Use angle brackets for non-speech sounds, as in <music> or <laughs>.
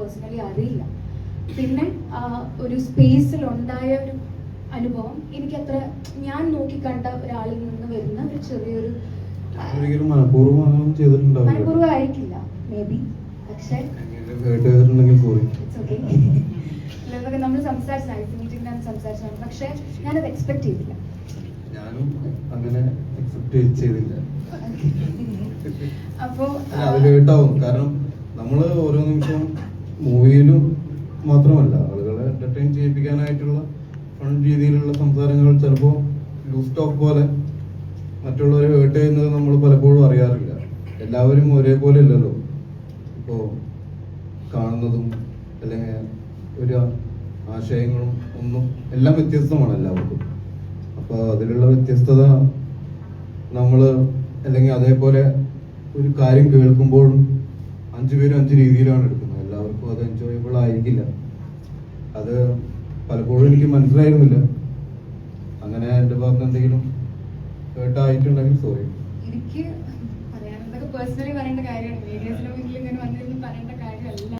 Personally അറിയില്ല. പിന്നെ ഒരു സ്പേസിൽ ഉണ്ടായ ഒരു അനുഭവം എനിക്ക് എനിക്കത്ര ഞാൻ നോക്കിക്കണ്ട ഒരാളിൽ നിന്ന് വരുന്ന ഒരു ചെറിയൊരു മനഃപൂർവമായിരിക്കില്ല. മേ ബി പക്ഷേ നമ്മൾ സംസാരിച്ച സംസാരിച്ചാണ്. സംസാരിച്ചതാണ് പക്ഷേ ഞാനത് എക്സ്പെക്ട് ചെയ്തില്ല. ഞാനും അങ്ങനെ എക്സെപ്റ്റ് ചെയ്തില്ല. <laughs> അപ്പോ അത് കേട്ടാവും കാരണം നമ്മൾ ഓരോ നിമിഷവും മൂവിയിലും മാത്രമല്ല ആളുകളെ എന്റർടൈൻ ചെയ്യിപ്പിക്കാനായിട്ടുള്ള ഫൺ രീതിയിലുള്ള സംസാരങ്ങൾ ചിലപ്പോൾ ലൂസ് ടോക്ക് പോലെ മറ്റുള്ളവരെ ഹേർട്ട് ചെയ്യുന്നത് നമ്മൾ പലപ്പോഴും അറിയാറില്ല. എല്ലാവരും ഒരേപോലെ ഇല്ലല്ലോ ഇപ്പോൾ കാണുന്നതും അല്ലെങ്കിൽ ഒരു ആശയങ്ങളും ഒന്നും എല്ലാം വ്യത്യസ്തമാണ് എല്ലാവർക്കും. അപ്പൊ അതിലുള്ള വ്യത്യസ്തത നമ്മൾ അല്ലെങ്കിൽ അതേപോലെ ഒരു കാര്യം കേൾക്കുമ്പോഴും അഞ്ചു പേരും അഞ്ച് രീതിയിലാണ് എടുക്കുന്നത്. അത് എൻജോയബിൾ ആയിരിക്കില്ല. അത് പലപ്പോഴും എനിക്ക് മനസ്സിലായിരുന്നില്ല. അങ്ങനെ എന്റെ ഭാഗത്ത് എന്തെങ്കിലും കേട്ടായിട്ടുണ്ടെങ്കിൽ സോറി എനിക്ക് ഇതൊക്കെ പേഴ്സണലി പറയേണ്ട കാര്യമാണ്.